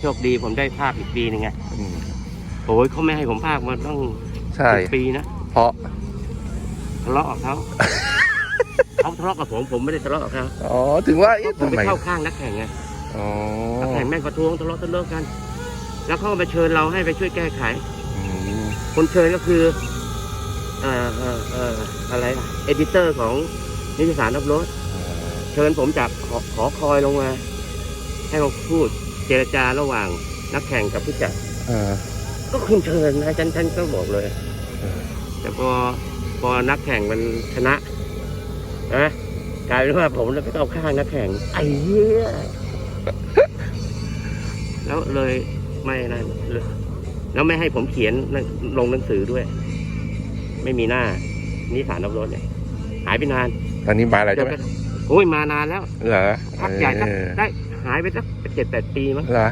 โชคดีผมได้ภาคอีกปีหนึงไงอืมโอ้ยเขาไม่ให้ผมภาคมาต้องใช่ สิบปีนะเพราะ ทะเลาะกับเขา เขาทะเลาะกับผมผมไม่ได้ทะเลาะกับเขาอ๋อ ถึงว่าเอ๊ะผมทำไปไมเข้าข้างนักแข่งไงอ๋อนักแข่งแม่งประท้วงทะเลาะทะเลาะกัน แล้วเขาก็มาเชิญเราให้ไปช่วยแก้ไข อืมคนเชิญก็คือเอ่อเอ่อเอ่ออะไรเอดิเตอร์ของนิตยสารรับรถ เชิญผมจากขอขอคอยลงมา ให้เขาพูด เจรจาระหว่างนักแข่งกับผู้จัด เออ ก็คุณเชิญนะฉันฉันก็บอกเลย เออ แต่พอพอนักแข่งมันชนะนะกลายเป็นว่าผมไปเข้าข้างนักแข่งไอ้เหี้ยแล้วเลยไม่นั่นเลยแล้วไม่ให้ผมเขียนลงหนังสือด้วย ไม่มีหน้านิสานรับรถเนี่ยหายไปนาน ตอนนี้มาแล้วจใช่นไหมกระโอ้ยมานานแล้วเหรอพักใหญ่สักเออ ได้หายไปสักเจ็ดแปดปีมั้งเหรอ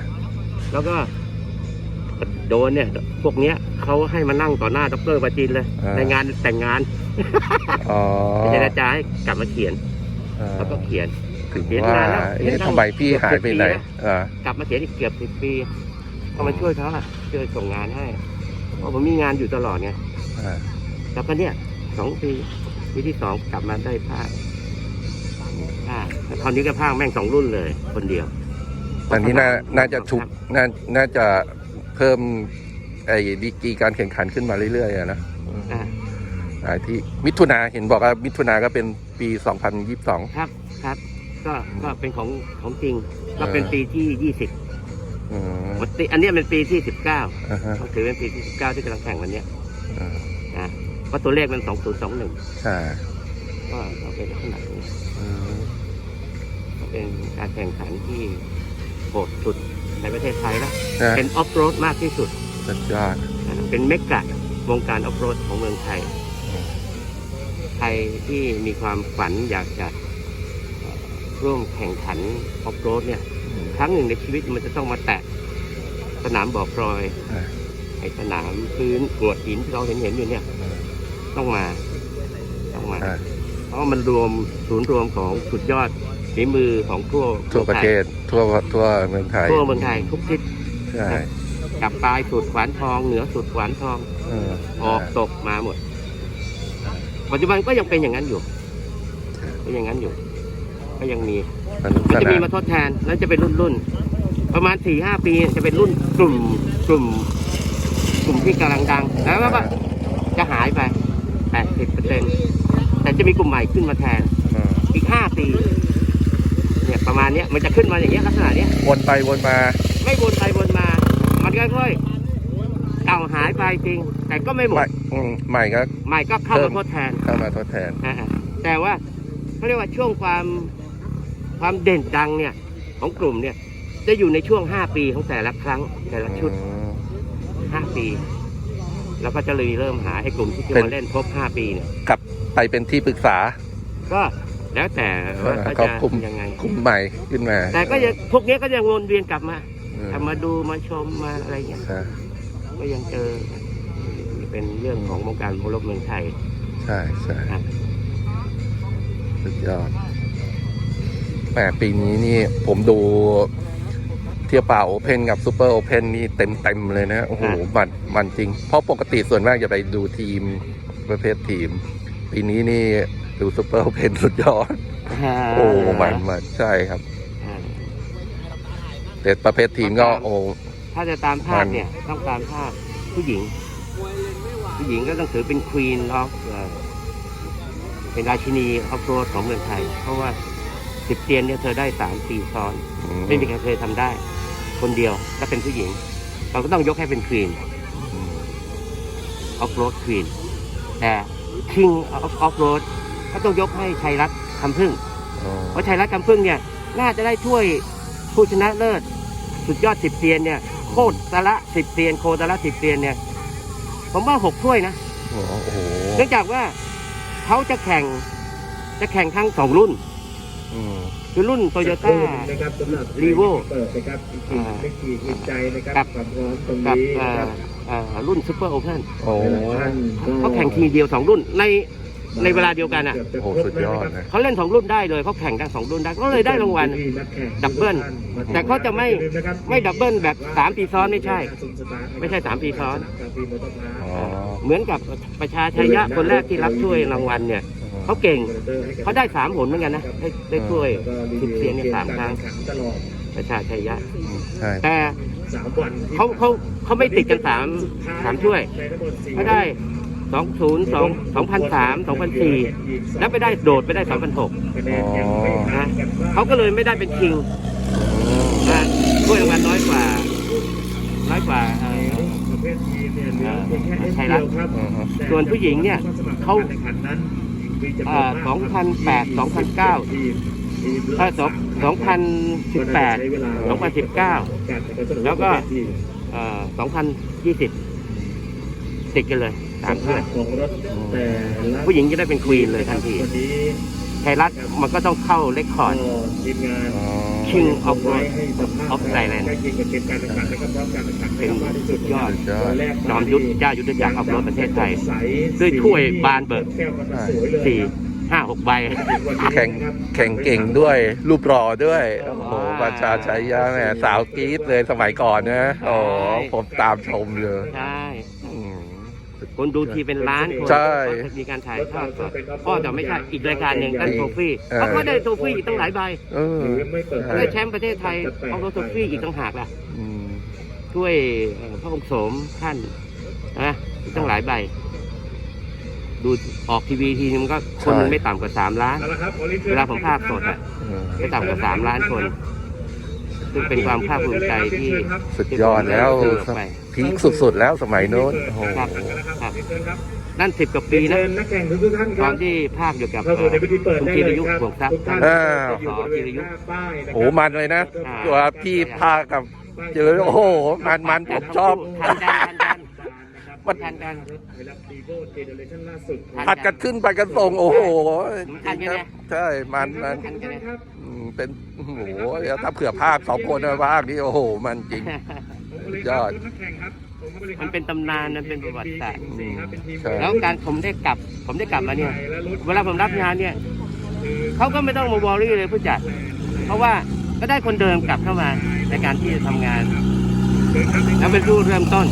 แล้วก็โดนเนี่ย พวกเนี้ยเขาให้มานั่งต่อหน้าดรปาจินเลย ในงานแต่งงานอ๋อไปเจรจาให้กลับมาเขียนเออแล้วก็เขียนถึงเขียนว่านานแล้วเอ๊ะเขียนตั้งทำไมพี่หายไปไหนเกือบสิบปีเออกลับมาเขียนอีกเกือบสิบปีก็มาช่วยเขาอะช่วยส่งงานให้เพราะผมมีงานอยู่ตลอดไงเออแล้วก็เนี่ยสองปีปีที่สองกลับมาได้ภาค ภาคแล้วคราวนี้ก็ภาคแม่งสองรุ่นเลย คนเดียวตอนนี้น่าน่าจะชุกน่าน่าจะเพิ่มไอ้ดีกรีการแข่งขันขึ้นมาเรื่อยๆอะนะอ่าอ่าที่มิถุนาเห็นบอกว่ามิถุนาก็เป็นปี 2022 ครับครับก็ก็เป็นของของจริง ก็เป็นเออปีที่ยี่สิบอืมอันเนี้ยเป็นปีที่สิบเก้าอ่าฮะต้องถือเป็นปีที่สิบเก้าที่กำลังแข่งวันเนี้ยอ่านะเพราะตัวเลขมันสองศูนย์สองหนึ่ง ใช่ เป็นการแข่งขันที่โหดสุดในประเทศไทยแล้วนะเป็นออฟโรดมากที่สุดสุดยอดนะเป็นเมกะวงการออฟโรดของเมืองไทย ใครที่มีความฝันอยากจะเอ่อร่วมแข่งขันออฟโรดเนี่ย ครั้งหนึ่งในชีวิตมันจะต้องมาแตะสนามบ่อพลอยอ่าไอสนามพื้นกรวดหินที่เราเห็นเห็นๆอยู่เนี่ย ต้องมาต้องมาอ่าเพ ราะมันรวมศูนย์รวมของสุดยอดฝีมือของทั่วทั่วประเทศทั่วทั่วเมืองไทยทั่วเมืองไทยทุกทิศใช่กับปลายสุดขวานทองเหนือสุดขวานทองเออออกตกมาหมด ปัจจุบันก็ยังเป็นอย่างนั้นอยู่เป็นอย่างนั้นอยู่ ก็ยังมีสนุกมันสจะนามีนมาทดแทนแล้วจะเป็นรุ่นรุ่นๆประมาณสี่ห้าปีจะเป็นรุ่นกลุ่มกลุ่ม กลุ่มที่กำลังดังแล้วก็จะหายไปแปดสิบเปอร์เซ็น แต่จะมีกลุ่มใหม่ขึ้นมาแทนอ่าอีกห้าปีเนี่ยประมาณเนี้ยมันจะขึ้นมาอย่างเงี้ยลักษณะเนี้ยวนไปวนมา ไม่วนไปวนมา มันค่อยๆเก่าหายไปจริง แต่ก็ไม่หมใหม่ดอืมใหม่ก็ใหม่ก็เข้าเพิ่มามทดแทนเข้ามาทดแทนอ่าๆแต่ว่าเขาเรียกว่าช่วงความความเด่นดังเนี่ยของกลุ่มเนี่ย จะอยู่ในช่วงห้าปีของแต่ละครั้งแต่ละชุดอืมห้าปี แล้วก็จะเลยเริ่มหาไอ้กลุ่มที่จะเป็นมาเล่นครบห้าปีเนี่ยกลับ ไปเป็นที่ปรึกษาก็แล้วแต่ว่าเออเขาก็จะคุมยังไงกลุ่มใหม่ขึ้นมา แต่ก็ยังพวกเนี้ยก็ยังวนเวียนกลับมาอืมกลับมาดูมาชมมาอะไรอย่างเงี้ยใช่ก็ยังเจอเป็นเรื่องของวงการโมรบเมืองไทย ใช่ใช่ครับสุดยอดแหมปีนี้นี่ผมดูเทียบเปล่าโอเพนกับซูเปอร์โอเพนนี่เต็มเต็มๆเลยนะ โอ้โห มันมันจริง เพราะปกติส่วนมากจะไปดูทีมประเภททีม ปีนี้นี่ดูซูเปอร์โอเพนสุดยอด โอ้มันมันใช่ครับอ่าแต่ประเภททีมก็โอ้ถ้าจะตามภามัพนเนี่ยต้องตามภาพผู้หญิง ผู้หญิงก็ต้องถือเป็นควีนออฟเป็นราชินีออฟโรดของเมืองไทย เพราะว่าสิบเตียนเนี่ยเธอได้สามปีซ้อนอืมไม่มีใครเคยทำได้ คนเดียวถ้าเป็นผู้หญิง เราก็ต้องยกให้เป็นควีนออฟโรดควีนแต่ คิงออฟโรดก็ต้องยกให้ชัยรัตน์คำพึ่งอ๋อเพราะชัยรัตน์คำพึ่งเนี่ยน่าจะได้ถ้วยผู้ชนะเลิศสุดยอดสิบเตียนเนี่ยโคตรตะละสิบเตียนโคตรละสิบเตียนเนี่ยผมว่าหกถ้วยนะโอ้โหเนื่องจากว่าเขาจะแข่งจะแข่งทั้งสองรุ่นอืมคือรุ่นโตโยต้านะครับสำหรับ Revo เปิดนะครับจริงอ่าๆไม่ขีดหินใจนะครับกับความพร้อมตรงกับนี้เอ่นะคอรับเอ่อรุ่นซูเปอร์โอเพนโอ้หลายๆท่านก็เขาแข่งทีเดียวสองรุ่นในในเวลาเดียวกันอะ โอ้โหสุดยอดนะ เขาเล่นสองรุ่นได้เลยเขาแข่งทั้งสองรุ่นได้ก็เลยได้รางวัลดับเบิ้ลแต่เขาจะไม่ไม่ดับเบิ้ลแบบสามปีซ้อนไม่ใช่ ไม่ใช่สามปีซ้อนอ๋อเหมือนกับประชาชัยยะคนแรกที่รับช่วยรางวัลเนี่ยเขาเก่งเขาได้สามผลเหมือนกันนะได้ได้ช่วยสิบเสียงเนี่ยสามครั้งประชาชัยยะใช่แต่ สามวันเขาเขาเขาไม่ติดกันสามสามช่วยเขาได้สองศูนย์สองสองพันสามสองพันสี่แล้วไปได้โดดไปได้สองพันหกอ๋อนะเขาก็เลยไม่ได้เป็นคิงนะช่วยรางวัลน้อยกว่า น้อยกว่าเอ่อ ประเภททีมเนี่ยเหลือเพียงแค่เอ็นเดียวครับอือฮึส่วนผู้หญิงเนี่ยเขาเอ่อเอ่อ2008 2009ถ้าสองสองพันสิบแปดสองพันสิบเก้า แล้วก็เอ่อสองพันยี่สิบติดกันเลยสามสาเพื่อมของรถแต่ละผู้หญิงจะได้เป็นควีนเลยทันทีวันนี้ไทยรัฐมันก็ต้องเข้าเลคคอร์ดทีมงานอ๋อ King of ไว้ Road ให้สัมภาษณ์ of Thailand ใกล้เคียงกับเกมการแข่งขันนะครับพร้อมการแข่งขันเป็นมากที่สุดยอดสุดยอดจอมยุทธเจ้ายุทธจักรออฟโรดประเทศไทย ด้วยถ้วยบานเบิกแก้วมันสวยเลยสี่ ห้าหกใบ แข่งแข่งเก่งด้วย รูปหล่อด้วย โอ้โหประชาชัยยะแหมสาวกรี๊ดเลยสมัยก่อนนะโอ้โหผมตามชมเลยใช่ อืม คนดูทีเป็นล้านคนใช่ก็จะมีการถ่ายทอดสดก็จะไม่ใช่อีกรายการหนึ่งได้โทฟี่เออ เขาก็ได้โทฟี่อีกตั้งหลายใบเออหรือไม่เปิดใช่ได้แชมป์ประเทศไทยเอาโทฟี่อีกต่างหากล่ะอืม ช่วยเอ่อพระองค์โสมท่านนะอีกตั้งหลายใบ ดูออกทีวีทีนึงก็คนหนึงไม่ต่ำกว่าสามล้านเอาละครับขอรียนชิญเวลาผมภาคสดอะเออไม่ต่ำกว่าสามล้านคน ซึ่งเป็นความภาคภูมิใจที่สุดยอดแล้วที่ผมได้เจอไปพีคสุดๆแล้วสมัยโน้นโอ้โหครับครับเรียนเชิญครับนั่นสิบกว่าปีเชินะญนักแข่งทุกๆท่านคตรัอบนที่ภาคอยู่กับเข้าสู่ในพิธีเปิดคุณได้ธีเลรยยุทคธ์รับบวกทรัพทุย์กท่านอ้าวจะอยู่บริเวณหน้าป้ายนะคโอ้รับโหมันเลยนะตัวพี่พากับเจอโอ้โหมันมันผมชอบทันกันทันกัน มันทันกันเวลาปีโก้เจเนอเรชั่นล่าสุดผัดกันขึ้นผัดกันส่งโอ้โหทันกันไหมใช่มันมันทันกันไหมครับอืมเป็นโอ้โหถ้าเผื่อภาคสองคนมาภาคนี่โอ้โห มันจริงยอดนักแข่งครับผมเข้าไปเลยครับมันเป็นตำนานมันเป็นประวัติศาสตร์สี่ครับเป็นทีมใช่แล้วการผมได้กลับ ผมได้กลับมาเนี่ย เวลาผมรับงานเนี่ยเขาก็ไม่ต้องมาวอรี่เลยผู้จัด เพราะว่าก็ได้คนเดิมกลับเข้ามาในการที่จะทำงาน แล้วเป็นผู้เริ่มต้น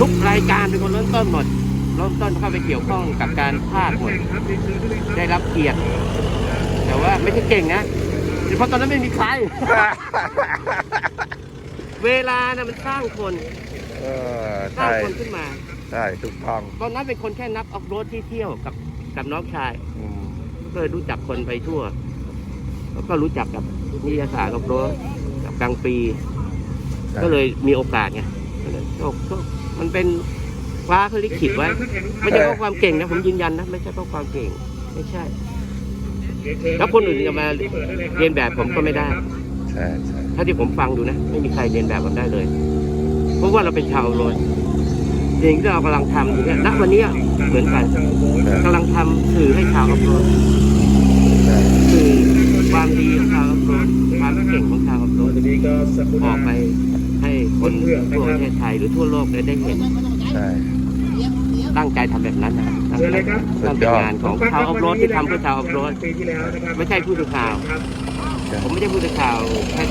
ทุกรายการเป็นคนเริ่มต้นหมดเริ่มต้นเข้าไปเกี่ยวข้องกับการภาคหมดได้รับเกียรติ แต่ว่าไม่ใช่เก่งนะเพราะตอนนั้นไม่มีใคร เวลานะมันสร้างคนเออสร้างใช่คนขึ้นมา ใช่ถูกต้องตอนนั้นเป็นคนแค่นักออฟโรดที่เที่ยวกับกับน้องชาย อืมก็เลยรู้จักคนไปทั่ว แล้วก็รู้จักกับนิยสารออฟโรดกับกลางปีใช่ก็เลยมีโอกาสไงก็เลยโชคโชค มันเป็นฟ้าเขาลิขิตไว้ไม่ใช่เพราะความเก่งนะผมยืนยันนะไม่ใช่เพราะความเก่ง ไม่ใช่ แล้วคนอื่นจะมาเรียนแบบผมก็ไม่ได้ใช่ใช่ถ้าที่ผมฟังดูนะ ไม่มีใครเรียนแบบผมได้เลย เพราะว่าเราเป็นชาวโรนสิ่งที่เรากำลังทำอยู่เนี่ยณวันนี้เหมือนกันใช่กำลังทำสื่อให้ชาวออฟโรดใช่สื่อ ความดีของชาวออฟโรดความเก่งของชาวออฟโรดทีนี้ก็สักออกไปให้คนทั่วประเทศไทยหรือทั่วโลกได้ได้เห็นใช่ตั้งใจทำแบบนั้นนะครับตั้งเชิญใจเลยครับนั่นเป็นงานของชาวออฟโรดที่ทำเพื่อชาวออฟโรดปีที่แล้วนะครับไม่ใช่ผู้สื่อข่าวครับผมไม่ใช่ผู้สื่อข่าว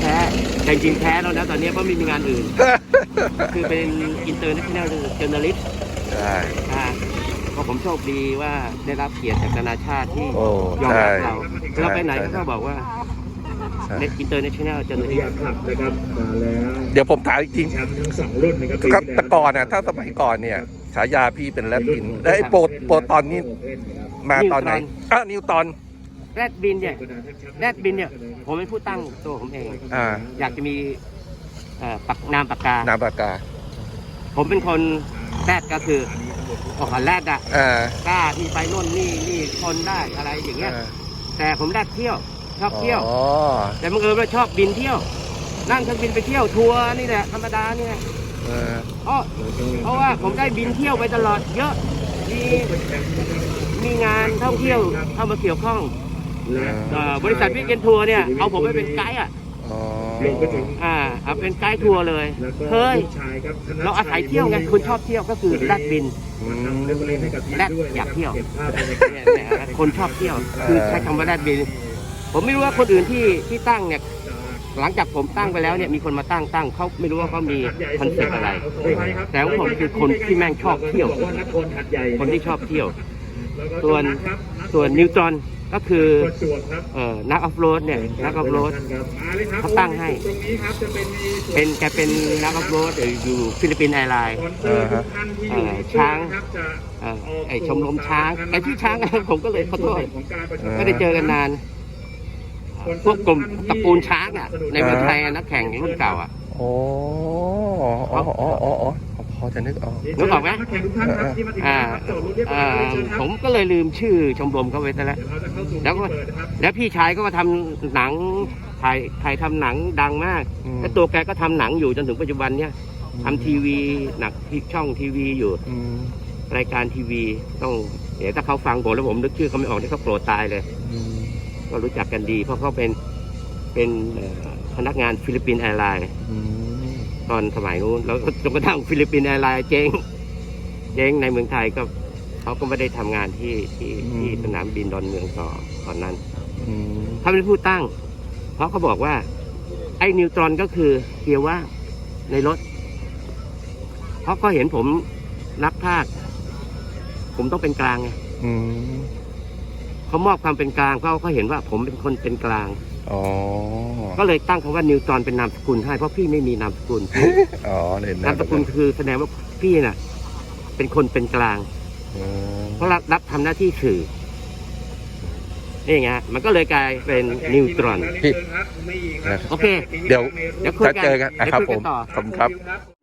แท้ๆแต่จริงๆแท้แล้วนะตอนนี้เพราะไม่มีงานอื่น คือเป็นอินเตอร์เนชั่นแนลเจอร์นัลิสต์ใช่ เพราะผมโชคดีว่าได้รับเกียรติจากนานาชาติที่โอ้ยอมใช่รับเราเราไปไหนใช่ เขาก็บอกว่าใช่อินเตอร์เนชั่นแนลเจอร์นัวิลิทสยาต์คลับนะครับมาแล้วเดี๋ยวผมถามจริงแชมป์ทั้งสองรุ่นนะครับปีก็ที่แล้วแต่ก่อนน่ะถ้าสมัยก่อนเนี่ยฉายาพี่เป็นแรดบินแล้วไอ้โปรโปรตอนนี้มาตอนไหนอะนิวตอนแรดบินเนี่ยแรดบินเนี่ย ผมเป็นผู้ตั้งตัวผมเอง อ่าอยากจะมีเอ่อปักนามปากกานามปากกา ผมเป็นคนแรดก็คือ ออกแรดอะอ่ากล้าที่ไปโน่นนี่นี่คนได้อะไรอย่างเงี้ยอ่าแต่ผมแรดเที่ยวชอบเที่ยว อ๋อ แต่บังเอิญว่าชอบบินเที่ยว นั่งเครื่องบินไปเที่ยวทัวร์นี่แหละธรรมดาเนี่ย เออเพราะเพราะว่าผมได้บินเที่ยวไปตลอดเยอะ มีมีงานท่องเที่ยวเข้ามาเกี่ยวข้องเอ่อบริษัทวิกเกนทัวร์เนี่ยเอาผมไปเป็นไกด์อะ อ๋อ๋ อรวมไปถึงอ่าเอาเป็นไกด์ทัวร์เลยแล้วก็เฮ้ยลูกชายครับธนเราอาศัยเที่ยวไงคนชอบเที่ยวก็คือแลกบินมาทำเรฟเฟอเรนซ์ให้กับทีมแลกด้วยอยากเที่ยวเก็บภาพบรรยากาศเนี่ยเนี่ยคนชอบเที่ยวคือใช้คำว่าแลกบิน ผมไม่รู้ว่าคนอื่นที่ที่ตั้งเนี่ยหลังจากผมตั้งไปแล้วเนี่ยมีคนมาตั้งตั้งเขาไม่รู้ว่าเขามีคอนเซ็ปต์อะไร แต่ของผมคือคนที่แม่งชอบเที่ยวบอกว่านครหัดใหญ่คนที่ชอบเที่ยวแล้วก็ ส่วนครับส่วนนิวตรอนก็คือประจวบครับเอ่อนักออฟโรดเนี่ยนักออฟโรดมาเลยครับเขาตั้งให้ตรงนี้ครับจะเป็นในส่วนเป็นแกเป็นนักออฟโรดอยู่ฟิลิปปินส์แอร์ไลน์สปอนเซอร์ทุกท่านที่อยู่ในเอ่อช้างครับจะเอ่อไอชมรมช้างไอที่ช้างผมก็เลยขอโทษของการประชาไม่ได้เจอกันนาน พวกกลุ่มตระกูลช้างอะในเมืองไทยอะนักแข่งรุ่นเก่าอะโอ้ อ๋ออ๋ออ๋ออ๋อพอจะนึกออกนึกออกไหมนัแข่งทุกท่านครับที่มาถึงอ่าแล้วครับจอดรถเรียบร้อ่าอยเลยเชิญครับผมก็เลยลืมชื่อชมรมเขาไว้ซะแล้วเดี๋ยวเราจะเข้าสู่แล้วก็ที่เปิดนะครับแล้วพี่ชายก็มาทำหนังถ่ายถ่ายทำหนังดังมากอืมแล้วตัวแกก็ทำหนังอยู่จนถึงปัจจุบันเนี่ยทำทีวีหนักที่ช่องทีวีอยู่อืมรายการทีวีต้องเดี๋ยวถ้าเขาฟังผมแล้วผมนึกชื่อเขาไม่ออกที่เขาโกรธตายเลยอืมก็รู้จักกันดี เพราะเขาเป็นเป็นเอ่อพนักงานฟิลิปปินส์แอร์ไลน์อืม ตอนสมัยนู้นแล้วจนกระทั่งฟิลิปปินส์แอร์ไลน์เจ๊งเจ๊งในเมืองไทยก็เขาก็ไม่ได้ทำงานที่ที่ที่สนามบินดอนเมืองต่อตอนนั้นอืมเขาเป็นผู้ตั้ง เพราะเขาบอกว่า ไอ้นิวตรอนก็คือเกียร์ว่างในรถเพราะเขาเห็นผมนักภาค ผมต้องเป็นกลางไงอืมเขามอบความเป็นกลางเพราะเขาเห็นว่าผมเป็นคนเป็นกลาง อ๋อ ก็เลยตั้งคำว่านิวตรอนเป็นนามสกุลให้เพราะพี่ไม่มีนามสกุลอ๋อเลยนามสกุลคือแสดงว่าพี่น่ะ เป็นคนเป็นกลางอืมเพราะรับรับทำหน้าที่สื่อนี่ไงฮะมันก็เลยกลายเป็นนิวตรอน พี่ครับไม่อีกครับโอเค เดี๋ยวเดี๋ยวคุยถ้ากันเจอกันนะครับเดี๋ยวคุยผมกันต่อ ขอบคุณครับครับ